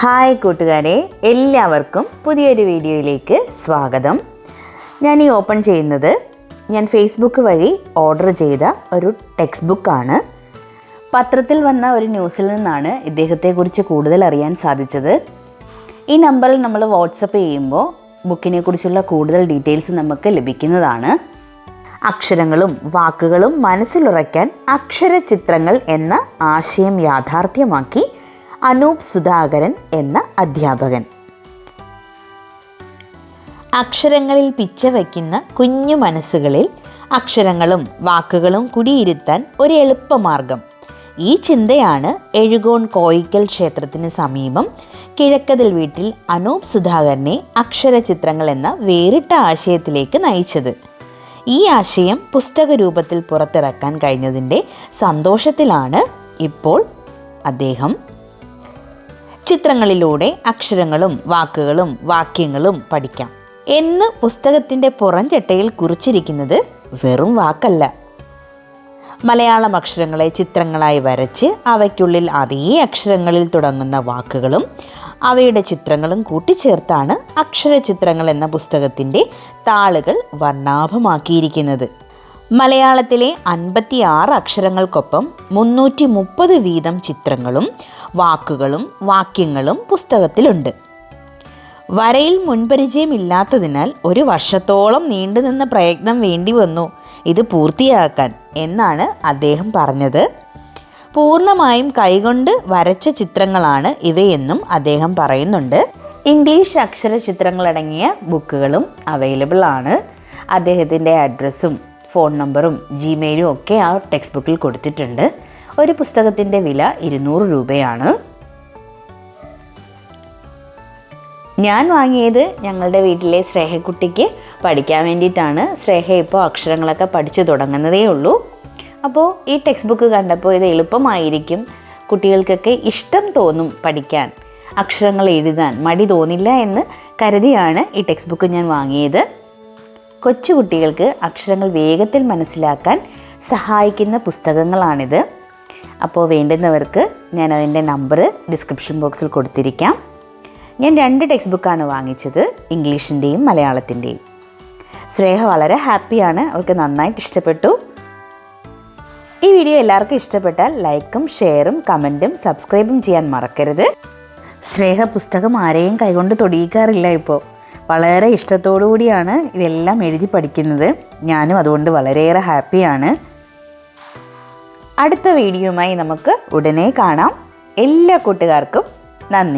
Hi കൂട്ടുകാരെ എല്ലാവർക്കും പുതിയൊരു വീഡിയോയിലേക്ക് സ്വാഗതം. ഞാൻ ഈ ഓപ്പൺ ചെയ്യുന്നത് ഞാൻ ഫേസ്ബുക്ക് വഴി ഓർഡർ ചെയ്ത ഒരു ടെക്സ്റ്റ് ബുക്കാണ് പത്രത്തിൽ വന്ന ഒരു ന്യൂസിൽ നിന്നാണ് ഇദ്ദേഹത്തെക്കുറിച്ച് കൂടുതൽ അറിയാൻ സാധിച്ചത്. ഈ നമ്പറിൽ നമ്മൾ വാട്സപ്പ് ചെയ്യുമ്പോൾ ബുക്കിനെ കുറിച്ചുള്ള കൂടുതൽ ഡീറ്റെയിൽസ് നമുക്ക് ലഭിക്കുന്നതാണ്. അക്ഷരങ്ങളും വാക്കുകളും മനസ്സിലുറയ്ക്കാൻ അക്ഷരചിത്രങ്ങൾ എന്ന ആശയം യാഥാർത്ഥ്യമാക്കി അനൂപ് സുധാകരൻ എന്ന അധ്യാപകൻ. അക്ഷരങ്ങളിൽ പിച്ച വയ്ക്കുന്ന കുഞ്ഞു മനസ്സുകളിൽ അക്ഷരങ്ങളും വാക്കുകളും കുടിയിരുത്താൻ ഒരു എളുപ്പമാർഗം. ഈ ചിന്തയാണ് എഴുകോൺ കോയിക്കൽ ക്ഷേത്രത്തിന് സമീപം കിഴക്കതിൽ വീട്ടിൽ അനൂപ് സുധാകരനെ അക്ഷരചിത്രങ്ങൾ എന്ന വേറിട്ട ആശയത്തിലേക്ക് നയിച്ചത്. ഈ ആശയം പുസ്തക രൂപത്തിൽ പുറത്തിറക്കാൻ കഴിഞ്ഞതിന്റെ സന്തോഷത്തിലാണ് ഇപ്പോൾ അദ്ദേഹം ചിത്രങ്ങളിലൂടെ അക്ഷരങ്ങളും വാക്കുകളും വാക്യങ്ങളും പഠിക്കാം. എന്ന് പുസ്തകത്തിന്റെ പുറംചട്ടയിൽ കുറിച്ചിരിക്കുന്നത് വെറും വാക്കല്ല. മലയാളം അക്ഷരങ്ങളെ ചിത്രങ്ങളായി വരച്ച് അവയ്ക്കുള്ളിൽ അതേ അക്ഷരങ്ങളിൽ തുടങ്ങുന്ന വാക്കുകളും അവയുടെ ചിത്രങ്ങളും കൂട്ടിച്ചേർത്താണ് അക്ഷരചിത്രങ്ങൾ എന്ന പുസ്തകത്തിന്റെ താളുകൾ വർണാഭമാക്കിയിരിക്കുന്നത്. മലയാളത്തിലെ അൻപത്തിയാറ് അക്ഷരങ്ങൾക്കൊപ്പം മുന്നൂറ്റി മുപ്പത് വീതം ചിത്രങ്ങളും വാക്കുകളും വാക്യങ്ങളും പുസ്തകത്തിലുണ്ട്. വരയിൽ മുൻപരിചയമില്ലാത്തതിനാൽ ഒരു വർഷത്തോളം നീണ്ടുനിന്ന പ്രയത്നം വേണ്ടി വന്നു. ഇത് പൂർത്തിയാക്കാൻ എന്നാണ് അദ്ദേഹം പറഞ്ഞത്. പൂർണമായും കൈകൊണ്ട് വരച്ച ചിത്രങ്ങളാണ് ഇവയെന്നും അദ്ദേഹം പറയുന്നുണ്ട്. ഇംഗ്ലീഷ് അക്ഷര ചിത്രങ്ങളടങ്ങിയ ബുക്കുകളും അവൈലബിൾ ആണ്. അദ്ദേഹത്തിന്റെ അഡ്രസ്സും ഫോൺ നമ്പറും ജിമെയിലും ഒക്കെ ആ ടെക്സ്റ്റ് ബുക്കിൽ കൊടുത്തിട്ടുണ്ട്. ഒരു പുസ്തകത്തിന്റെ വില ഇരുന്നൂറ് രൂപയാണ്. ഞാൻ വാങ്ങിയത് ഞങ്ങളുടെ വീട്ടിലെ ശ്രേഹക്കുട്ടിക്ക് പഠിക്കാൻ വേണ്ടിയിട്ടാണ്. ശ്രേഹ ഇപ്പോൾ അക്ഷരങ്ങളൊക്കെ പഠിച്ചു തുടങ്ങുന്നതേ ഉള്ളൂ. അപ്പോൾ ഈ ടെക്സ്റ്റ് ബുക്ക് കണ്ടപ്പോൾ ഇത് എളുപ്പമായിരിക്കും. കുട്ടികൾക്കൊക്കെ ഇഷ്ടം തോന്നും പഠിക്കാൻ. അക്ഷരങ്ങൾ എഴുതാൻ മടി തോന്നില്ല എന്ന് കരുതിയാണ് ഈ ടെക്സ്റ്റ് ബുക്ക് ഞാൻ വാങ്ങിയത്. കൊച്ചു കുട്ടികൾക്ക് അക്ഷരങ്ങൾ വേഗത്തിൽ മനസ്സിലാക്കാൻ സഹായിക്കുന്ന പുസ്തകങ്ങളാണിത്. അപ്പോൾ വേണ്ടുന്നവർക്ക് ഞാൻ അതിന്റെ നമ്പർ ഡിസ്ക്രിപ്ഷൻ ബോക്സിൽ കൊടുത്തിരിക്കാം. ഞാൻ രണ്ട് ടെക്സ്റ്റ് ബുക്കാണ് വാങ്ങിച്ചത് ഇംഗ്ലീഷിന്റെയും മലയാളത്തിന്റെയും. ശ്രേഹ വളരെ ഹാപ്പിയാണ് അവൾക്ക് നന്നായിട്ട് ഇഷ്ടപ്പെട്ടു. ഈ വീഡിയോ എല്ലാവർക്കും ഇഷ്ടപ്പെട്ടാൽ ലൈക്കും ഷെയറും കമന്റും സബ്സ്ക്രൈബും ചെയ്യാൻ മറക്കരുത്. ശ്രേഹ പുസ്തകം ആരെയും കൈകൊണ്ട് തൊടിയിക്കാറില്ല ഇപ്പോൾ. വളരെ ഇഷ്ടത്തോടു കൂടിയാണ് ഇതെല്ലാം എഴുതി പഠിക്കുന്നത്. ഞാനും അതുകൊണ്ട് വളരെയേറെ ഹാപ്പിയാണ്. അടുത്ത വീഡിയോയുമായി നമുക്ക് ഉടനെ കാണാം. എല്ലാ കൂട്ടുകാർക്കും നന്ദി.